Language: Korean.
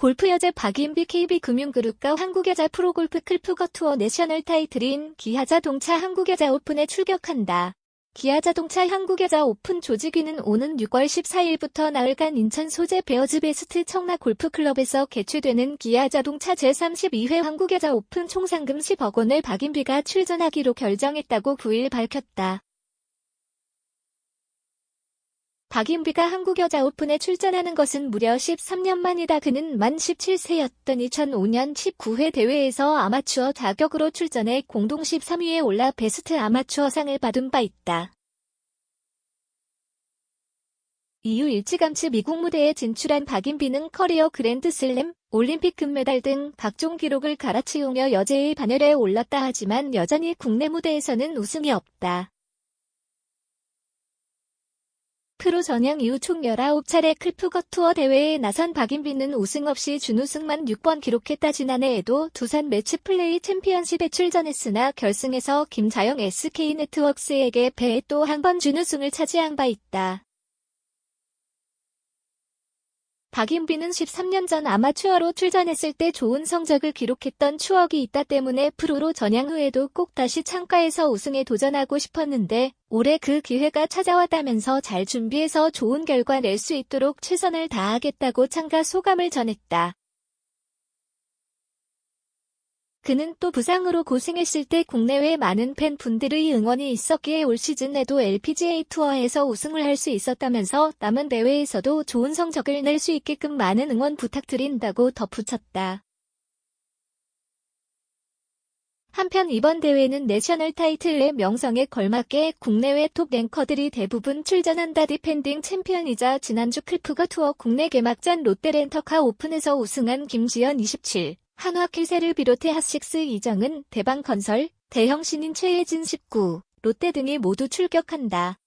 골프 여자 박인비 KB금융그룹과 한국여자 프로골프 클프거 투어 내셔널 타이틀인 기아자동차 한국여자 오픈에 출격한다. 기아자동차 한국여자 오픈 조직위는 오는 6월 14일부터 나흘간 인천 소재 베어즈 베스트 청라 골프클럽에서 개최되는 기아자동차 제32회 한국여자 오픈 총상금 10억 원을 박인비가 출전하기로 결정했다고 9일 밝혔다. 박인비가 한국여자 오픈에 출전하는 것은 무려 13년 만이다. 그는 만 17세였던 2005년 19회 대회에서 아마추어 자격으로 출전해 공동 13위에 올라 베스트 아마추어상을 받은 바 있다. 이후 일찌감치 미국 무대에 진출한 박인비는 커리어 그랜드슬램, 올림픽 금메달 등 각종 기록을 갈아치우며 여제의 반열에 올랐다 하지만 여전히 국내 무대에서는 우승이 없다. 프로 전향 이후 총 19차례 클프거 투어 대회에 나선 박인비는 우승 없이 준우승만 6번 기록했다 지난해에도 두산 매치플레이 챔피언십에 출전했으나 결승에서 김자영 SK네트워크스에게 패해 또 한 번 준우승을 차지한 바 있다. 박인비는 13년 전 아마추어로 출전했을 때 좋은 성적을 기록했던 추억이 있다 때문에 프로로 전향 후에도 꼭 다시 창가에서 우승에 도전하고 싶었는데 올해 그 기회가 찾아왔다면서 잘 준비해서 좋은 결과 낼 수 있도록 최선을 다하겠다고 참가 소감을 전했다. 그는 또 부상으로 고생했을 때 국내외 많은 팬분들의 응원이 있었기에 올 시즌에도 LPGA 투어에서 우승을 할 수 있었다면서 남은 대회에서도 좋은 성적을 낼 수 있게끔 많은 응원 부탁드린다고 덧붙였다. 한편 이번 대회는 내셔널 타이틀의 명성에 걸맞게 국내외 톱 랭커들이 대부분 출전한다 디펜딩 챔피언이자 지난주 클프거 투어 국내 개막전 롯데렌터카 오픈에서 우승한 김지연 27, 한화킬세를 비롯해 핫식스 이정은, 대방건설, 대형신인 최혜진 19, 롯데 등이 모두 출격한다.